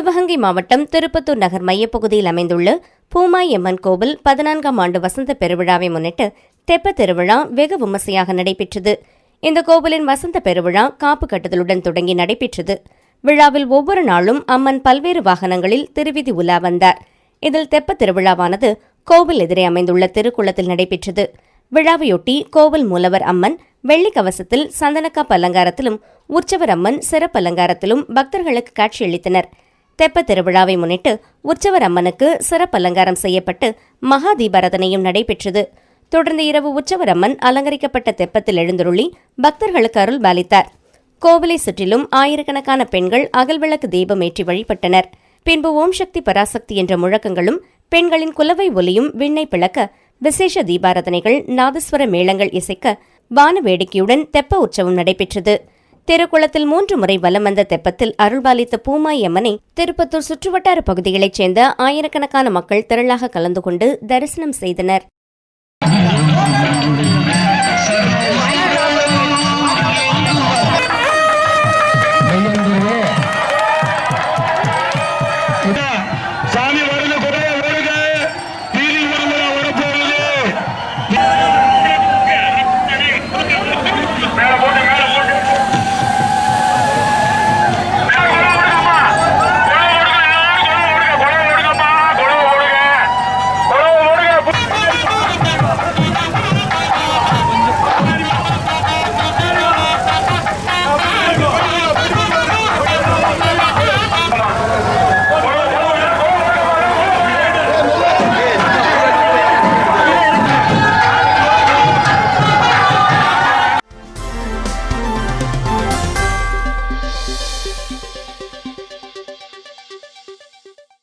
சிவகங்கை மாவட்டம் திருப்பத்தூர் நகர் மையப்பகுதியில் அமைந்துள்ள பூமாய் எம்மன் கோவில் பதினான்காம் ஆண்டு வசந்த பெருவிழாவை முன்னிட்டு தெப்ப திருவிழா வெகு விமர்சையாக நடைபெற்றது. இந்த கோவிலின் வசந்த பெருவிழா காப்பு கட்டுதலுடன் தொடங்கி நடைபெற்றது. விழாவில் ஒவ்வொரு நாளும் அம்மன் பல்வேறு வாகனங்களில் திருவிதி உலா வந்தார். இதில் தெப்ப திருவிழாவானது கோவில் எதிரே அமைந்துள்ள திருக்குளத்தில் நடைபெற்றது. விழாவையொட்டி கோவில் மூலவர் அம்மன் வெள்ளி கவசத்தில் சந்தனக்காப் அலங்காரத்திலும் உற்சவர் அம்மன் சிறப்பு அலங்காரத்திலும் பக்தர்களுக்கு காட்சியளித்தனர். தெப்ப திருவிழாவை முன்னிட்டு உற்சவர் அம்மனுக்கு சிறப்பு அலங்காரம் செய்யப்பட்டு மகா தீபாரதனையும் நடைபெற்றது. தொடர்ந்து இரவு உற்சவர் அம்மன் அலங்கரிக்கப்பட்ட தெப்பத்தில் எழுந்தருளி பக்தர்களுக்கு அருள் பாலித்தார். கோவிலை சுற்றிலும் ஆயிரக்கணக்கான பெண்கள் அகல்விளக்கு தீபம் ஏற்றி வழிபட்டனர். பின்பு ஓம் சக்தி பராசக்தி என்ற முழக்கங்களும் பெண்களின் குலவை ஒலியும் விண்ணை பிளக்க விசேஷ தீபாரதனைகள் நாதஸ்வர மேளங்கள் இசைக்க வான வேடிக்கையுடன் தெப்ப உற்சவம் நடைபெற்றது. திருக்குளத்தில் மூன்று முறை வலம் வந்த தெப்பத்தில் அருள்பாலித்த பூமாயம்மனை திருப்பத்தூர் சுற்றுவட்டார பகுதிகளைச் சேர்ந்த ஆயிரக்கணக்கான மக்கள் திரளாக கலந்து கொண்டு தரிசனம் செய்தனர்.